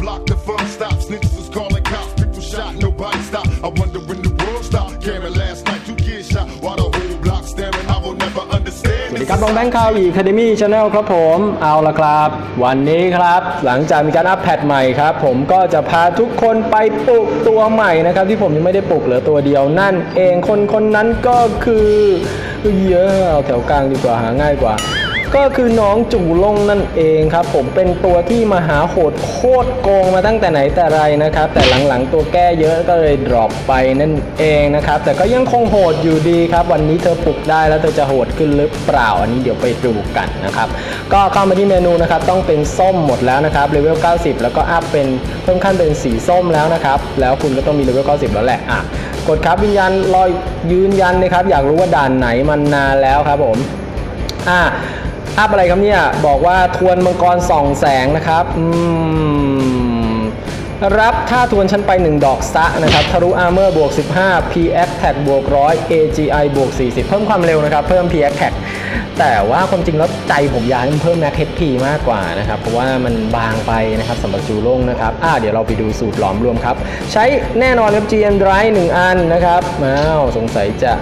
block, the fun stops. Niggas was calling cops, people shot, nobody stop. I wonder when the world stop. Came last night, two kids shot. Why the whole block staring? I will never understand. สวัสดีครับน้องแบงค์ข่าวอีคาเดมี่ชาแนลครับผม เอาละครับ วันนี้ครับ หลังจากมีการอัปแพทใหม่ครับ ผมก็จะพาทุกคนไปปลูกตัวใหม่นะครับ ที่ผมยังไม่ได้ปลูกเหลือตัวเดียวนั่นเองคนคนนั้นก็คือเยอะเอาแถวกลางดีกว่าหาง่ายกว่า ก็คือน้องจู่ลงนั่นเองครับ ผมเป็นตัวที่มหาโหดโคตรโกงมาตั้งแต่ไหนแต่ไรนะครับ แต่หลังๆตัวแก้เยอะก็เลยดรอปไปนั่นเองนะครับ แต่ก็ยังคงโหดอยู่ดีครับ วันนี้เธอปลุกได้แล้วเธอจะโหดขึ้นหรือเปล่า อันนี้เดี๋ยวไปดูกันนะครับ ก็เข้ามาที่เมนูนะครับต้องเป็นส้มหมดแล้วนะครับเลเวล 90 แล้วก็อัพเป็นเพิ่มขั้นเป็นสีส้มแล้วนะครับ แล้วคุณก็ต้องมีเลเวล 90 แล้วแหละอะกดครับวิญญาณรอยยืนยันนะครับ อยากรู้ว่าด่านไหนมันนานแล้วครับผมอ่า อัพอะไรครับเนี่ย บอกว่าทวนมังกรส่องแสงนะครับอืมรับถ้าทวนชั้นไป 1 ดอกซะนะครับทะลุอาร์เมอร์บวก 15 P X Tag บวก100 AGI บวก 40 เพิ่มความเร็วนะครับ เพิ่ม P X Tag แต่ว่าความจริงแล้วใจผมอยากให้มันเพิ่ม Max HP มากกว่านะครับ เพราะว่ามันบางไปนะครับสำหรับจูโล่งนะครับ อ่าเดี๋ยวเราไปดูสูตรหลอมรวมครับ ใช้แน่นอนครับ GM Dry 1อันนะครับอ้าวสงสัยจะ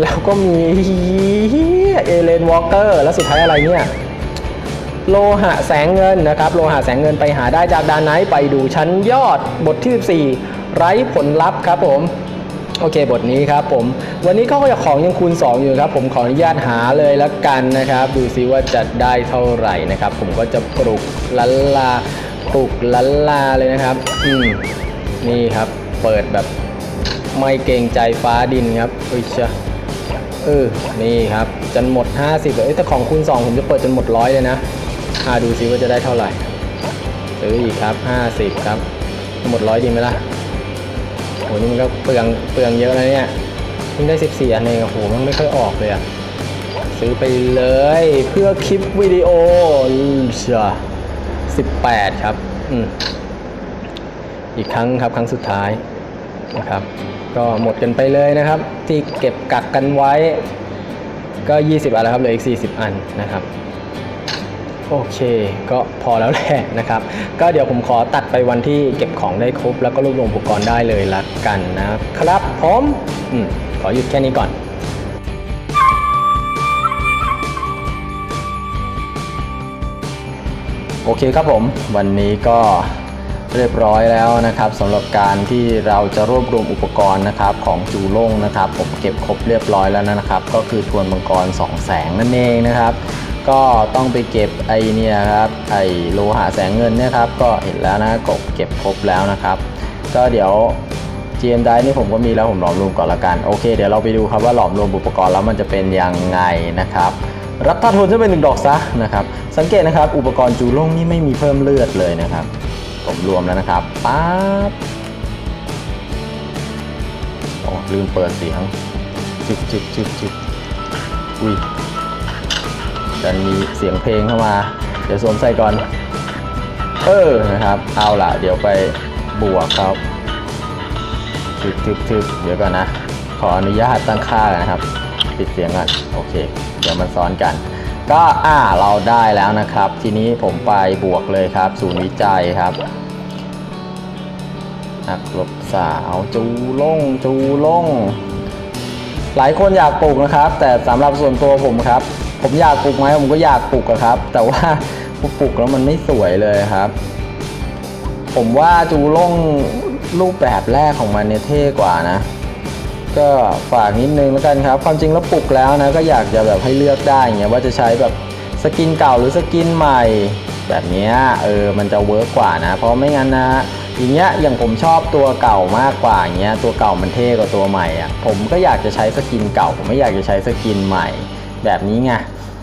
แล้วก็มีเอเลนวอลเกอร์แล้วสุดท้ายอะไรเนี่ยโลหะแสงเงินนะครับ โลหะแสงเงินไปหาได้จากดานไนไปดูชั้นยอดบทที่ 14 ไร้ผลลัพธ์ครับผม โอเค บทนี้ครับผม วันนี้เขาก็จะของยังคูณ 2 อยู่ครับ ผมขออนุญาตหาเลยละกันนะครับ ดูซิว่าจะได้เท่าไหร่นะครับ ผมก็จะปลุกลันลาปลุกลันลาเลยนะครับ อืมนี่ครับ เปิดแบบไม่เกรงใจฟ้าดินครับเอ้ยเชะ เออ นี่ครับ จนหมด 50เลยเอ้ยแต่ของคูณ2ผมจะเปิดจนหมดร้อยเลยนะอ่าดูซิว่าจะได้เท่าไหร่ซื้ออีกครับ 50 ครับ หมดร้อยดีไหมล่ะโหนี่มันก็เปลืองเปลืองเยอะนะเนี่ยเพิ่งได้ 14 อันเองโอ้โหมันไม่ค่อยออกเลยอะซื้อไปเลยเพื่อคลิปวิดีโอเชีย18 ครับ อืมอีกครั้งครับครั้งสุดท้ายนะครับ ก็หมดกันไปเลยนะครับ ที่เก็บกักกันไว้ก็ 20 อันแล้วครับเหลืออีก 40 อันนะครับ โอเค ก็พอแล้วแหละนะครับ ก็เดี๋ยวผมขอตัดไปวันที่เก็บของได้ครบ แล้วก็รวบรวมอุปกรณ์ได้เลยละกันนะครับผมอมขอหยุดแค่นี้ก่อนโอเคครับผม วันนี้ก็ เรียบร้อยแล้วนะครับสำหรับการที่เราจะรวบรวมอุปกรณ์นะครับของจูโล่งนะครับ ผมเก็บครบเรียบร้อยแล้วนะครับ ก็คือทวนมังกร2แสงนั่นเองนะครับ ก็ต้องไปเก็บไอเนี่ยครับไอโลหะแสงเงินเนี่ยครับก็เห็นแล้วนะกบเก็บครบแล้วนะครับ ก็เดี๋ยว GM ได้นี่ผมก็มีแล้วผมหลอมรวมก่อนละกันโอเคเดี๋ยวเราไปดูครับว่าหลอมรวมอุปกรณ์แล้วมันจะเป็นยังไงนะครับรับท่าทนจะเป็นหนึ่งดอกซะนะครับสังเกตนะครับอุปกรณ์จูโล่งนี่ไม่มีเพิ่มเลือดเลยนะครับ ผมรวมแล้วนะครับป๊าบโอ้ลืมเปิดเสียงจึกจึกจึกจึกอุ้ยดันมีเสียงเพลงเข้ามา เดี๋ยวสวมใส่ก่อน เออนะครับ เอาล่ะ เดี๋ยวไปบวกครับจึกจึกจึกเดี๋ยวก่อนนะ ขออนุญาตตั้งค่านนะครับ ปิดเสียงก่อน โอเค เดี๋ยวมันซ้อนกัน ก็อ่าเราได้แล้วนะครับ ทีนี้ผมไปบวกเลยครับ ศูนย์วิจัยครับนักรบสาวจูล่งจูล่ง หลายคนอยากปลูกนะครับ แต่สำหรับส่วนตัวผมครับ ผมอยากปลูกไหมผมก็อยากปลูกครับ แต่ว่าปลูกแล้วมันไม่สวยเลยครับ ผมว่าจูล่งรูปแบบแรกของมันเนี่ยเท่กว่านะ ก็ฝากนิดนึงแล้วกันครับ ความจริงแล้วปลุกแล้วนะก็อยากจะแบบให้เลือกได้อย่างเงี้ยว่าจะใช้แบบสกินเก่าหรือสกินใหม่ แบบนี้เออมันจะเวิร์กกว่านะ เพราะไม่งั้นนะอย่างเงี้ยอย่างผมชอบตัวเก่ามากกว่าอย่างเงี้ยตัวเก่ามันเท่กว่าตัวใหม่อะผมก็อยากจะใช้สกินเก่าผมไม่อยากจะใช้สกินใหม่ แบบนี้ไง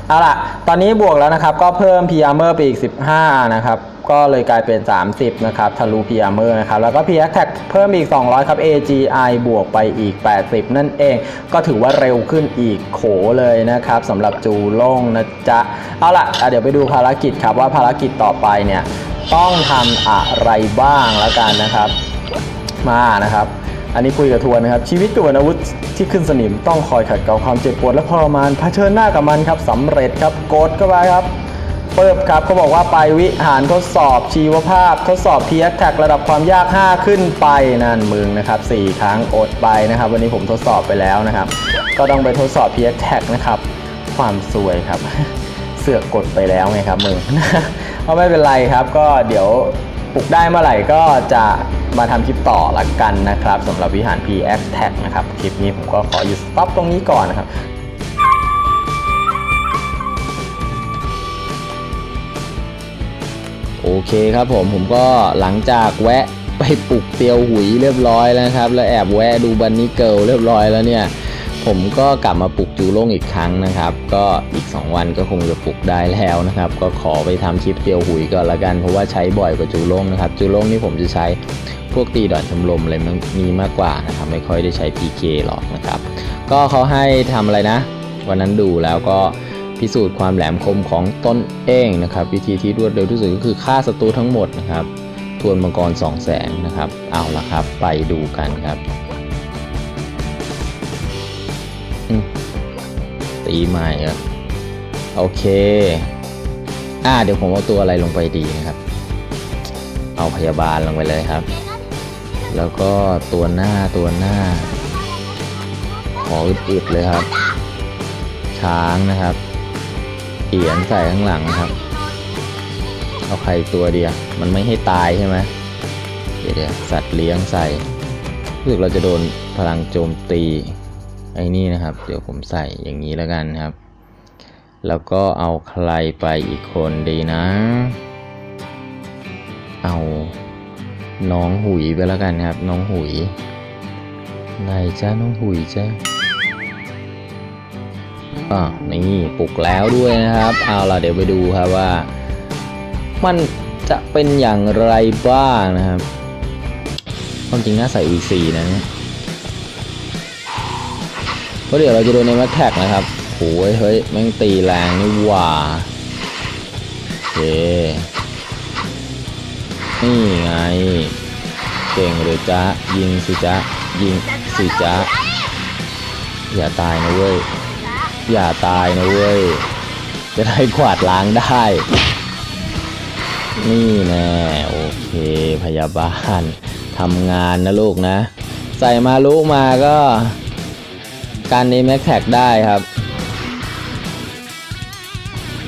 เอาล่ะ ตอนนี้บวกแล้วนะครับ ก็เพิ่ม p ีอาร์เมอร์ไปอีก 15นะครับ ก็เลยกลายเป็น 30 นะครับทะลุ p ีอาร์เมอร์นะครับ แล้วก็ p ีแอคแท็กเพิ่มอีก 200 ครับ AGI บวกไปอีก 80 นั่นเอง ก็ถือว่าเร็วขึ้นอีกโขเลยนะครับสำหรับจูโล่งนะจ๊ะ เอาละ่ะเดี๋ยวไปดูภารกิจครับว่าภารกิจต่อไปเนี่ย ต้องทำอะไรบ้างแล้วกันนะครับ มานะครับอันนี้คุยกับทวนนะครับชีวิตกับอาวุธที่ขึ้นสนิมต้องคอยขัดเกลาความเจ็บปวดและทรมานเผชิญหน้ากับมันครับสำเร็จครับกดเข้าไปครับ ปึ๊บครับเขาบอกว่าไปวิหารทดสอบชีวภาพ ทดสอบ p x t a g ระดับความยาก 5 ขึ้นไปนั่นมึงนะครับ 4 ครั้งอดไปนะครับ วันนี้ผมทดสอบไปแล้วนะครับ ก็ต้องไปทดสอบ p x t a g นะครับ ความสวยครับ เสือกกดไปแล้วไงครับมึงก็ไม่เป็นไรครับ ก็เดี๋ยวปลุกได้เมื่อไหร่ก็จะมาทำคลิปต่อละกันนะครับสำหรับวิหาร p x Tag นะครับ คลิปนี้ผมก็ขอหยุดสต็อปตรงนี้ก่อนนะครับ โอเคครับผมผมก็หลังจากแวะไปปลุกเตียวหุยเรียบร้อยแล้วครับ แล้วแอบแวะดูบันนี่เกิลเรียบร้อยแล้วเนี่ยผมก็กลับมาปลุกจูโล่งอีกครั้งนะครับ ก็อีก 2 วันก็คงจะปลุกได้แล้วนะครับ ก็ขอไปทำคลิปเตียวหุยก่อนละกัน เพราะว่าใช้บ่อยกว่าจูโล่งนะครับ จูโล่งนี่ผมจะใช้พวกตีดอนชมรมอะไรมีมากกว่านะครับ ไม่ค่อยได้ใช้ PK หรอกนะครับ ก็เขาให้ทำอะไรนะ วันนั้นดูแล้วก็ พิสูจน์ความแหลมคมของต้นเองนะครับ วิธีที่รวดเร็วที่สุดก็คือฆ่าศัตรูทั้งหมดนะครับ ทวนมังกร2 0 0แสนนะครับ เอาละครับ ไปดูกันครับตีใหม่ครับโอเค อ่า เดี๋ยวผมเอาตัวอะไรลงไปดีนะครับ เอาพยาบาลลงไปเลยครับ แล้วก็ตัวหน้าตัวหน้า ขออึดๆเลยครับ ช้างนะครับ เอียนใส่ข้างหลังนะครับ เอาใครตัวเดียวมันไม่ให้ตายใช่ไหมเดี๋ยวเดี๋ยวสัตว์เลี้ยงใส่รู้สึกเราจะโดนพลังโจมตีไอ้นี่นะครับ เดี๋ยวผมใส่อย่างนี้แล้วกันครับ แล้วก็เอาใครไปอีกคนดีนะ เอาน้องหุยไปแล้วกันครับ น้องหุยไหนจ้าน้องหุยจ้า อ่านี่ปลุกแล้วด้วยนะครับ เอาล่ะเดี๋ยวไปดูครับว่า มันจะเป็นอย่างไรบ้างนะครับความจริงน่าใส่ V4 นะเนี่ยเพราะเดี๋ยวเราจะโดนในแม็กแท็กนะครับโอ้ยเฮ้ยแม่งตีแรงนี่หว่าเคนี่ไง เก่งหรือจ๊ะ ยิงสิจ๊ะ ยิงสิจ๊ะ อย่าตายนะเว้ย อย่าตายนะเว้ย จะได้กวาดล้างได้ นี่แน่โอเคพยาบาลทำงานนะลูกนะ ใส่มาลูกมาก็ การนี้แม็กแท็กได้ครับ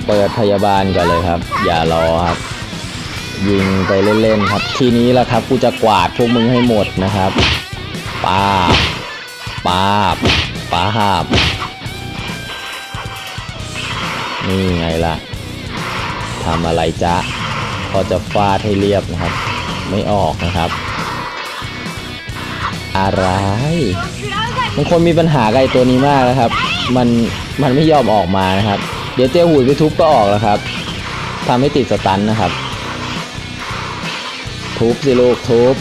เปิดพยาบาลกันเลยครับ อย่ารอครับ ยิงไปเล่นๆครับ ทีนี้แหละครับกูจะกวาดพวกมึงให้หมดนะครับป้าบป้าบป้าบ นี่ไงล่ะทำอะไรจ๊ะก็จะฟาดให้เรียบนะครับ ไม่ออกนะครับ อะไรบางคนมีปัญหากับไอตัวนี้มากนะครับ มันมันไม่ยอมออกมานะครับ เดี๋ยวเตี้ยหุยไปทุบก็ออกแล้วครับทำให้ติดสตันนะครับ ทุบสิลูกทุบ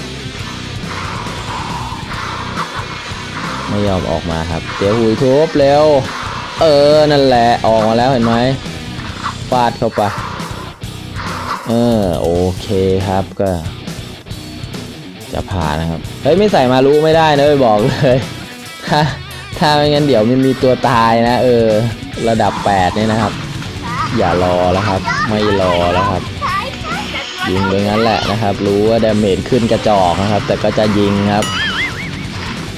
ไม่ยอมออกมาครับ เดี๋ยวหุยทุบเร็ว เออ นั่นแหละ ออกมาแล้วเห็นไหมฟาดเข้าไป เออ โอเคครับก็ จะผ่านนะครับ เฮ้ย ไม่ใส่มารู้ไม่ได้นะไปบอกเลยถ้าถ้าไม่งั้นเดี๋ยวมันมีตัวตายนะ เออ ระดับ8เนี่ยนะครับ อย่ารอแล้วครับ ไม่รอแล้วครับ ยิงไปงั้นแหละนะครับ รู้ว่าดาเมจขึ้นกระจอกนะครับ แต่ก็จะยิงครับ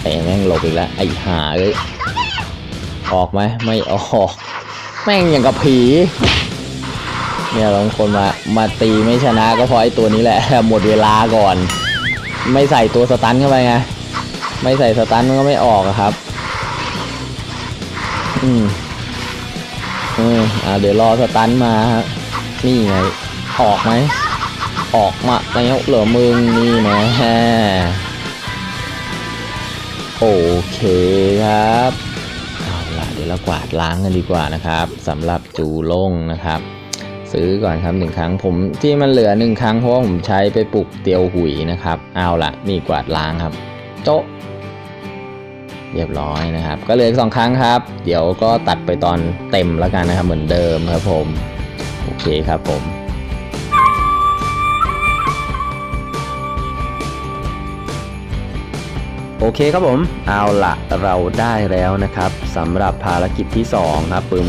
ไอ้แม่งหลบอีกแล้วไอ้หาเอ้ย ออกไหมไม่ออก แม่งอย่างกับผี เนี่ยบางคนมา มาตีไม่ชนะก็เพราะไอ้ตัวนี้แหละ หมดเวลาก่อน ไม่ใส่ตัวสตันเข้าไปไง ไม่ใส่สตันมันก็ไม่ออกครับ อืมอืมอ่าเดี๋ยวรอสตันมาฮะนี่ไง ออกไหม ออกมาแล้วเหรอมึงนี่นะฮะโอเคครับ เดี๋ยวเรากวาดล้างกันดีกว่านะครับสำหรับจูลงนะครับ ซื้อก่อนครับหนึ่งครั้งผมที่มันเหลือหนึ่งครั้งเพราะว่าผมใช้ไปปลูกเตียวหุยนะครับ เอาละนี่กวาดล้างครับโจ๊ะเรียบร้อยนะครับ ก็เหลืออีกสองครั้งครับ เดี๋ยวก็ตัดไปตอนเต็มแล้วกันนะครับเหมือนเดิมครับผม โอเคครับผม โอเคครับผมเอาละเราได้แล้วนะครับสำหรับภารกิจที่ 2 ครับปึ้ม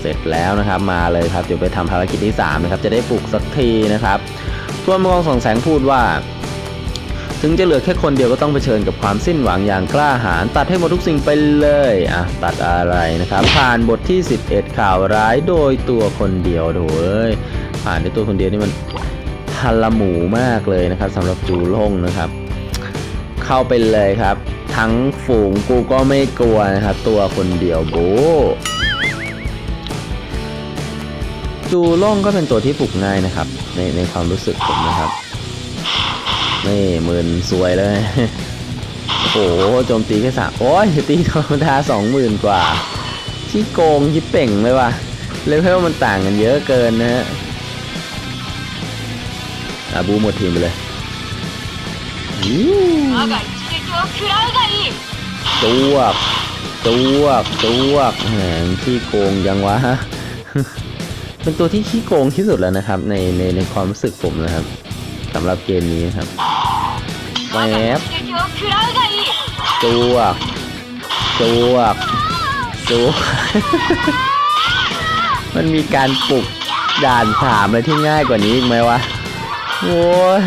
เสร็จแล้วนะครับมาเลยครับเดี๋ยวไปทำภารกิจที่ 3 นะครับ จะได้ปลุกสักทีนะครับทวนมังกรสองแสงพูดว่า ถึงจะเหลือแค่คนเดียวก็ต้องเผชิญกับความสิ้นหวังอย่างกล้าหาญตัดให้หมดทุกสิ่งไปเลยอะตัดอะไรนะครับ ผ่านบทที่ 11 ข่าวร้ายโดยตัวคนเดียวโถเอ้ยผ่านด้วยตัวคนเดียวนี่มันทันละหมูมากเลยนะครับสำหรับจูล่งนะครับ เข้าไปเลยครับ ทั้งฝูงกูก็ไม่กลัวนะครับ ตัวคนเดียวโบจูล่งก็เป็นตัวที่ปลุกง่ายนะครับ ในในความรู้สึกผมนะครับนี่หมื่นสวยเลยโอ้โหโจมตีแค่สามโอ้ยตีธรรมดาสองหมื่นกว่า ที่โกงยิบเป่งเลยว่ะเลเวลมันต่างกันเยอะเกินนะฮะอาบูหมดทีมไปเลย 我が一撃を食らうがいい จวกจวกจวกแหมขี้โกงยังวะ เป็นตัวที่ขี้โกงที่สุดแล้วนะครับ ในในในความรู้สึกผมนะครับสำหรับเกมนี้นะครับแหว 我が บ 一撃を食らうがいい จวกจวกจวก มันมีการปลุกด่านสามอะไรที่ง่ายกว่านี้อีกไหมวะ โว้ย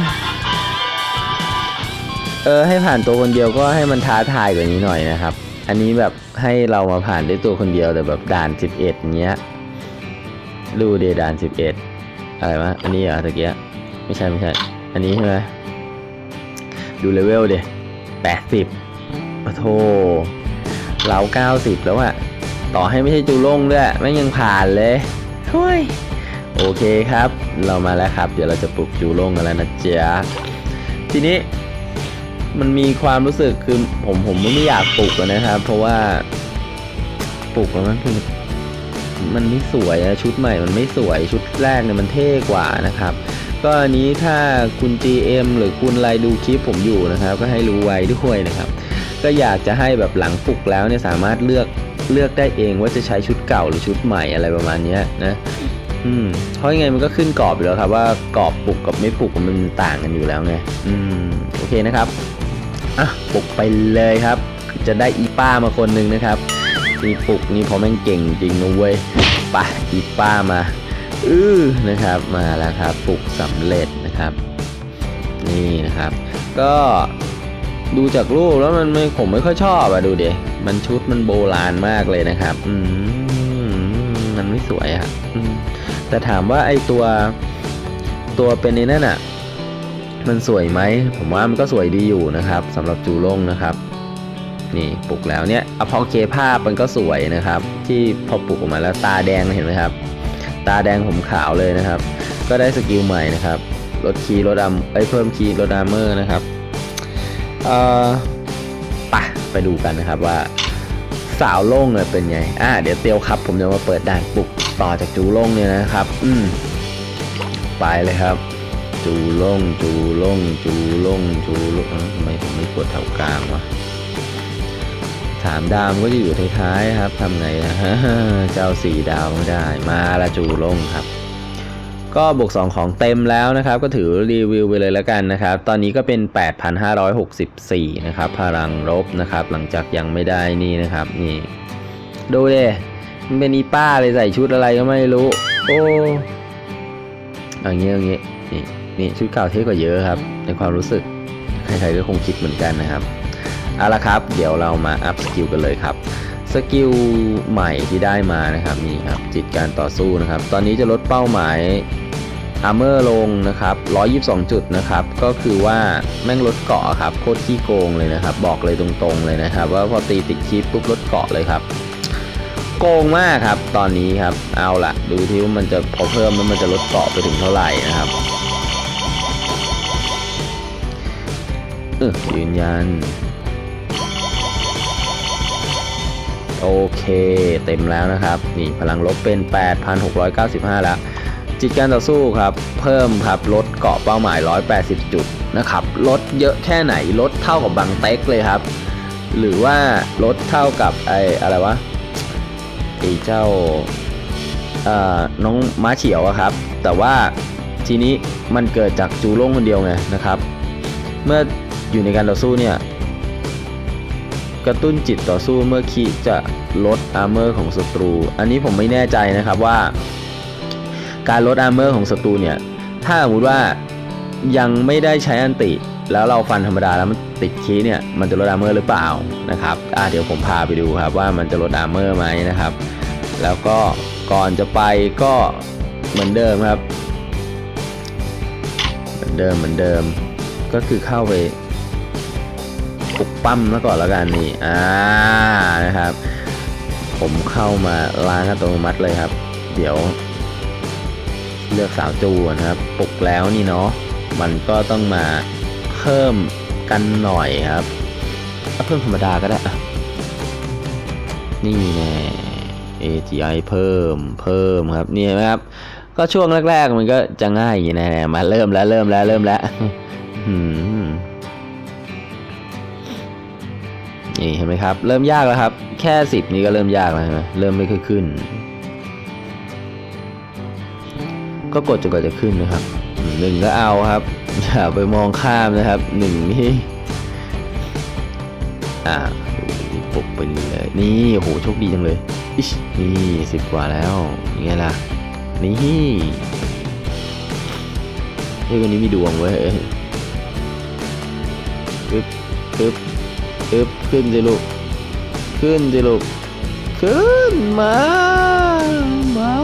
เออให้ผ่านตัวคนเดียวก็ให้มันท้าทายกว่านี้หน่อยนะครับ อันนี้แบบให้เรามาผ่านด้วยตัวคนเดียวแต่แบบด่าน 11 เงี้ยดูเดด่าน 11 อะไรวะอันนี้เหรอตะเกียไม่ใช่ไม่ใช่ อันนี้ใช่ไหมดูเลเวลเดแปดสิบปะโทเราเก้าสิบแล้วอะต่อให้ไม่ใช่จูล่งด้วยแม่งยังผ่านเลยเฮ้ยโอเคครับ เรามาแล้วครับ เดี๋ยวเราจะปลุกจูล่งกันแล้วนะเจ๊ะทีนี้ มันมีความรู้สึกคือผมผมไม่อยากปลุกนะครับ เพราะว่าปลุกแล้วมันคือมันไม่สวยอะชุดใหม่มันไม่สวยชุดแรกเนี่ยมันเท่กว่านะครับ ก็อันนี้ถ้าคุณ GM หรือคุณไรดูคลิปผมอยู่นะครับ ก็ให้รู้ไว้ด้วยนะครับ ก็อยากจะให้แบบหลังปลุกแล้วเนี่ยสามารถเลือกเลือกได้เองว่าจะใช้ชุดเก่าหรือชุดใหม่อะไรประมาณนี้นะอืมเพราะยังไงมันก็ขึ้นกรอบอยู่แล้วครับว่ากรอบปลุกกับไม่ปลุกมันต่างกันอยู่แล้วไง อืม โอเคนะครับ อะปลุกไปเลยครับ จะได้อีป้ามาคนหนึ่งนะครับนี่ปลุกนี่พอแม่งเก่งจริงนะเว้ยไปอีป้ามาอือนะครับมาแล้วครับปลุกสำเร็จนะครับ นี่นะครับ ก็ดูจากรูปแล้วมันไม่ผมไม่ค่อยชอบอะดูเดมันชุดมันโบราณมากเลยนะครับ อืมันไม่สวยอะแต่ถามว่าไอตัวตัวเป็นในนั่นอะ มันสวยไหม ผมว่ามันก็สวยดีอยู่นะครับสำหรับจูล่งนะครับ นี่ปลุกแล้วเนี่ยอพอเคภาพมันก็สวยนะครับ ที่พอปลุกออกมาแล้วตาแดงเห็นไหมครับ ตาแดงผมขาวเลยนะครับ ก็ได้สกิลใหม่นะครับลดคีย์ลดดำไอ้ยเพิ่มคีย์ลดดามเมอร์นะครับเอ่อไปไปดูกันนะครับว่าสาวโล่งเนี่ยเป็นไง อ่า เดี๋ยวเตียวครับ ผมจะมาเปิดด่านปลุกต่อจากจูโล่งเนี่ยนะครับ อืม ไปเลยครับ จูล่งจูล่งจูล่งจูล่งทำไมผมไม่กดแถวกลางวะสามดาวก็จะอยู่ท้ายๆครับทำไงนะเจ้าสี่ดาวไม่ได้มาละจูล่งครับ ก็บวก2ของเต็มแล้วนะครับ ก็ถือรีวิวไปเลยแล้วกันนะครับ ตอนนี้ก็เป็น 8,564 นะครับ พลังรบนะครับ หลังจากยังไม่ได้นี่นะครับ นี่ ดูเลยมันเป็นอีป้าเลยใส่ชุดอะไรก็ไม่รู้ โอ้อย่างเงี้ยอย่างเงี้ยนี่ นี่ชุดเก่าเท่กว่าเยอะครับ ในความรู้สึกใครๆก็คงคิดเหมือนกันนะครับเอาละครับ เดี๋ยวเรามาอัพสกิลกันเลยครับสกิลใหม่ที่ได้มานะครับนี่ครับจิตการต่อสู้นะครับ ตอนนี้จะลดเป้าหมายอาร์เมอร์ลงนะครับ 122 จุดนะครับ ก็คือว่าแม่งลดเกาะครับโคตรขี้โกงเลยนะครับ บอกเลยตรงๆเลยนะครับ ว่าพอตีติดคีปปุ๊บลดเกาะเลยครับ โกงมากครับ ตอนนี้ครับ เอาละดูที่ว่ามันจะพอเพิ่มแล้วมันจะลดเกาะไปถึงเท่าไหร่นะครับ ออยืนยัน โอเคเต็มแล้วนะครับ นี่พลังลบเป็น 8,695 แล้ว จิตการต่อสู้ครับ เพิ่มครับ ลดเกาะเป้าหมาย 180 จุดนะครับ ลดเยอะแค่ไหน ลดเท่ากับบางเต็กเลยครับ หรือว่าลดเท่ากับไออะไรวะไอเจ้าเอ่อน้องม้าเฉียวอะครับ แต่ว่าทีนี้มันเกิดจากจูโล่งคนเดียวไงนะครับ เมื่อ อยู่ในการต่อสู้เนี่ยกระตุ้นจิตต่อสู้เมื่อคีจะลดอาร์เมอร์ของศัตรู อันนี้ผมไม่แน่ใจนะครับว่า การลดอาร์เมอร์ของศัตรูเนี่ย ถ้าสมมติว่ายังไม่ได้ใช้อันติ แล้วเราฟันธรรมดาแล้วมันติดคีเนี่ย มันจะลดอาร์เมอร์หรือเปล่านะครับอ่าเดี๋ยวผมพาไปดูครับว่ามันจะลดอาร์เมอร์ไหมนะครับ แล้วก็ก่อนจะไปก็เหมือนเดิมครับ เหมือนเดิมเหมือนเดิม ก็คือเข้าไป ปั้มแล้วก่อนแล้วกันนี่ อ่า นะครับ ผมเข้ามาล้างอัตโนมัติเลยครับ เดี๋ยว เลือกสาวจูนะครับ ปลุกแล้วนี่เนาะ มันก็ต้องมาเพิ่มกันหน่อยครับเพิ่มธรรมดาก็ได้ นี่แน่ AGI เพิ่ม เพิ่มครับ นี่นไหมครับ ก็ช่วงแรก ๆ มันก็จะง่ายอย่างนี้นะ มาเริ่มแล้ว เริ่มแล้ว เริ่มแล้ว นี่เห็นไหมครับ เริ่มยากแล้วครับ แค่สิบนี้ก็เริ่มยากแล้วใช่ไหมเริ่มไม่ค่อยขึ้น ก็กดจนกว่าจะขึ้นนะครับหนึ่งก็เอาครับอย่าไปมองข้ามนะครับหนึ่งนี่อ่าดูปลุกไปเลยนี่โหโชคดีจังเลยนี่สิบกว่าแล้วยังไงล่ะนี่เฮ้ยวันนี้มีดวงเว้ยอึ๊บอึ๊บ อึ๊บขึ้นสิลูก ขึ้นสิลูก ขึ้นมาไม่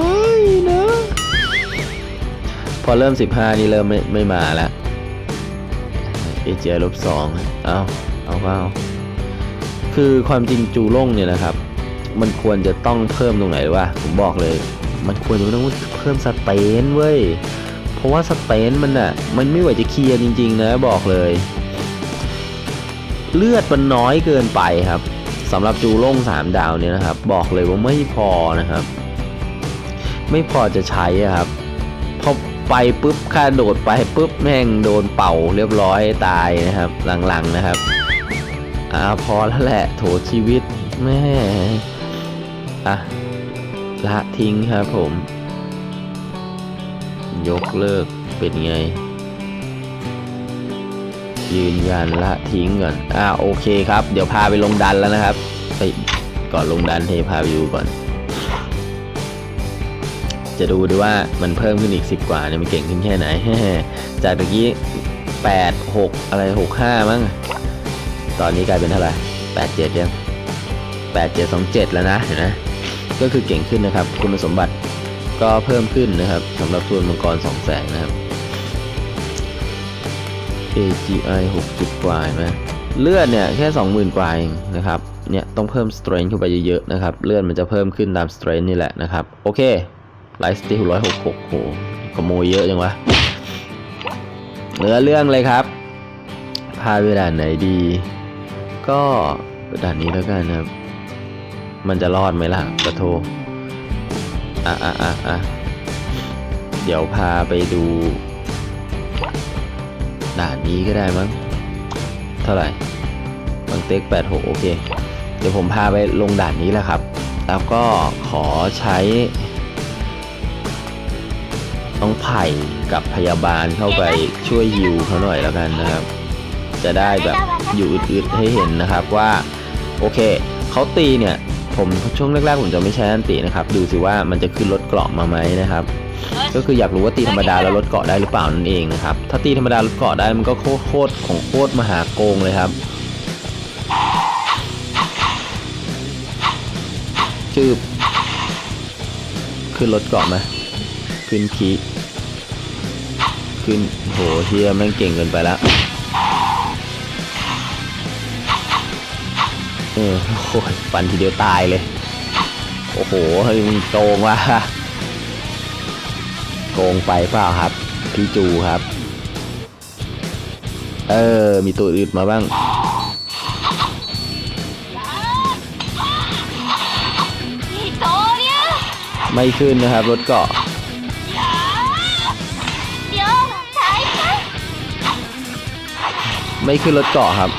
นะ พอเริ่ม 15 นี่เริ่มไม่ไม่มาล้วเอเจลบสองเอาเอาก็เอาคือความจริงจูล่งเนี่ยนะครับ มันควรจะต้องเพิ่มตรงไหนวะผมบอกเลย มันควรจะต้องเพิ่มสเตนเว้ย เพราะว่าสเตนมันอะมันไม่ไหวจะเคลียร์จริง ๆ นะบอกเลย เลือดมันน้อยเกินไปครับสำหรับจูโล่ง3 ดาวเนี่ยนะครับ บอกเลยว่าไม่พอนะครับ ไม่พอจะใช้ครับพอไปปุ๊บค่าโดดไปปุ๊บแม่งโดนเป่าเรียบร้อยตายนะครับ หลังๆนะครับอ่าพอแล้วแหละโถชีวิตแม่อะละทิ้งครับผม ยกเลิกเป็นไง ยืนยันละทิ้งก่อน อ่าโอเคครับ เดี๋ยวพาไปลงดันแล้วนะครับไปก่อนลงดันเทพาไปดูก่อน จะดูดูว่ามันเพิ่มขึ้นอีก 10 กว่าเนี่ยมันเก่งขึ้นแค่ไหน จากตะกี้ 8 6 อะไร 65 มั้ง ตอนนี้กลายเป็นเท่าไหร่8 7ยัง8 7 2 7 แล้วนะเห็นไหมก็คือเก่งขึ้นนะครับ คุณสมบัติก็เพิ่มขึ้นนะครับสำหรับส่วนมังกร2แสงนะครับ AGI 60 กว่าเห็นไหมเลือดเนี่ยแค่ 20,000 กว่าเองนะครับเนี่ยต้องเพิ่ม strength เข้าไปเยอะๆนะครับ เลือดมันจะเพิ่มขึ้นตาม strength นี่แหละนะครับ โอเคไลฟ์สติล166โหขโมยเยอะจังวะเหลือเรื่องเลยครับ พาไปด่านไหนดี ก็ด่านนี้แล้วกันนะครับ มันจะรอดไหมล่ะกระโทอะอะอะอะเดี๋ยวพาไปดู ด่านนี้ก็ได้มั้ง เท่าไหร่บางเต็ก86 โอเค เดี๋ยวผมพาไปลงด่านนี้แหละครับ แล้วก็ขอใช้ต้องไผ่กับพยาบาลเข้าไปช่วยฮิวเขาหน่อยแล้วกันนะครับ จะได้แบบอยู่อึดๆให้เห็นนะครับว่าโอเคเขาตีเนี่ย ผมช่วงแรกๆผมจะไม่ใช้อันตินะครับ ดูสิว่ามันจะขึ้นลดเกราะมาไหมนะครับ ก็คืออยากรู้ว่าตีธรรมดาแล้วลดเกาะได้หรือเปล่านั่นเองนะครับ ถ้าตีธรรมดาลดเกาะได้มันก็โคตรโคตรของโคตรมหาโกงเลยครับชืบขึ้นลดเกาะไหมขึ้นคีขึ้นโหเฮียแม่งเก่งเกินไปแล้วเออโอ้ยฟันทีเดียวตายเลย โอ้โหเฮ้ยมึงโกงว่ะ โกงไปเปล่าครับ พี่จูครับ เออ มีตัวอื่นมาบ้าง ไม่ขึ้นนะครับ รถเกาะไม่ขึ้นรถเกาะครับ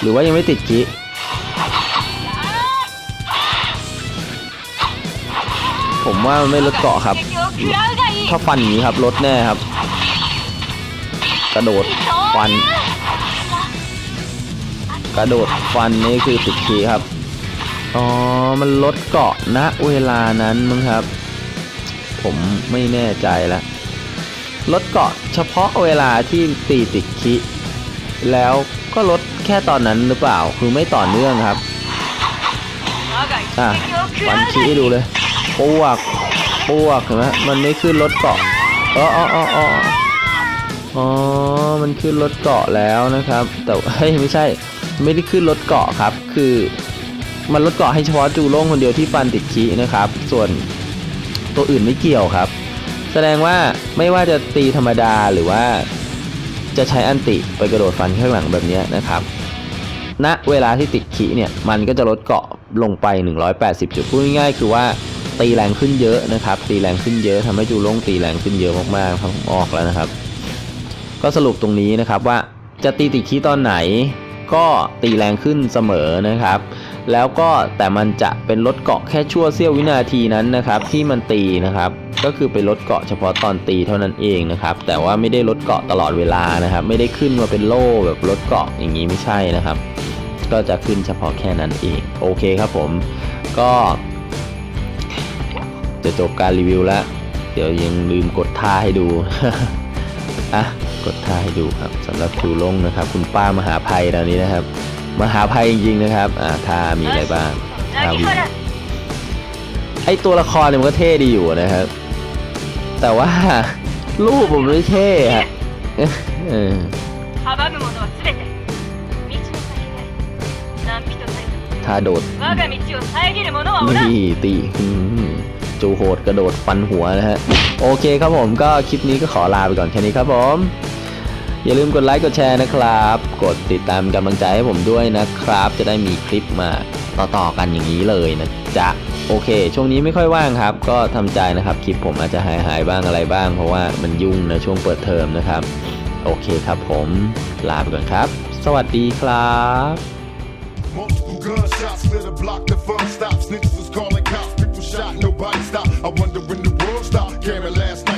หรือว่ายังไม่ติดกี้ ผมว่ามันไม่ลดเกาะครับ ถ้าฟันนี้ครับลดแน่ครับ กระโดดฟัน กระโดดฟันนี่คือติดคีครับ อ๋อ มันลดเกาะณเวลานั้นมั้งครับ ผมไม่แน่ใจละลดเกาะเฉพาะเวลาที่ตีติดคีแล้วก็ลดแค่ตอนนั้นหรือเปล่า คือไม่ต่อเนื่องครับ อะฟันคีดูเลย ปวกปวกเห็นไหมมันไม่ขึ้นรถเกาะอ๋ออ๋ออ๋ออ๋ออ๋อ มันขึ้นรถเกาะแล้วนะครับ แต่เฮ้ยไม่ใช่ ไม่ได้ขึ้นรถเกาะครับ คือมันลดเกาะให้เฉพาะจูโล่งคนเดียวที่ฟันติดคีนะครับ ส่วนตัวอื่นไม่เกี่ยวครับ แสดงว่าไม่ว่าจะตีธรรมดาหรือว่า จะใช้อันติไปกระโดดฟันข้างหลังแบบนี้นะครับณเวลาที่ติดขีเนี่ยมันก็จะลดเกาะลงไป 180 จุดพูดง่ายๆคือว่า ตีแรงขึ้นเยอะนะครับ ตีแรงขึ้นเยอะทำให้จูโล่งตีแรงขึ้นเยอะมากๆครับผมออกแล้วนะครับ ก็สรุปตรงนี้นะครับว่าจะตีติดขี้ตอนไหน ก็ตีแรงขึ้นเสมอนะครับ แล้วก็แต่มันจะเป็นลดเกาะแค่ชั่วเสี้ยววินาทีนั้นนะครับ ที่มันตีนะครับ ก็คือไปลดเกาะเฉพาะตอนตีเท่านั้นเองนะครับ แต่ว่าไม่ได้ลดเกาะตลอดเวลานะครับ ไม่ได้ขึ้นมาเป็นโล่แบบลดเกาะอย่างนี้ไม่ใช่นะครับ ก็จะขึ้นเฉพาะแค่นั้นเองโอเคครับผม ก็ จะจบการรีวิวแล้ว เดี๋ยวยังลืมกดท่าให้ดูอะกดท่าให้ดูครับสำหรับคิวลงนะครับ คุณป้ามหาภัยตอนนี้นะครับ มหาภัยจริงๆนะครับอ่าท่ามีอะไรบ้างท่าวีไอตัวละครเนี่ยมันก็เท่ดีอยู่นะครับ แต่ว่ารูปผมไม่เท่ฮะเออท่าโดดนี่ตี จูโหดกระโดดฟันหัวนะฮะ โอเคครับผมก็คลิปนี้ก็ขอลาไปก่อนแค่นี้ครับผม อย่าลืมกดไลค์กดแชร์นะครับ กดติดตามกำลังใจให้ผมด้วยนะครับ จะได้มีคลิปมาต่อๆกันอย่างนี้เลยนะจ๊ะโอเค ช่วงนี้ไม่ค่อยว่างครับ ก็ทำใจนะครับ คลิปผมอาจจะหายหายๆบ้างอะไรบ้าง เพราะว่ามันยุ่งนะช่วงเปิดเทอมนะครับ โอเคครับผมลาไปก่อนครับ สวัสดีครับ Multiple gunshots lit a block, the fun stops. Niggas was calling cops, shot, nobody stop. I wonder when the world stopped. Cameron last night,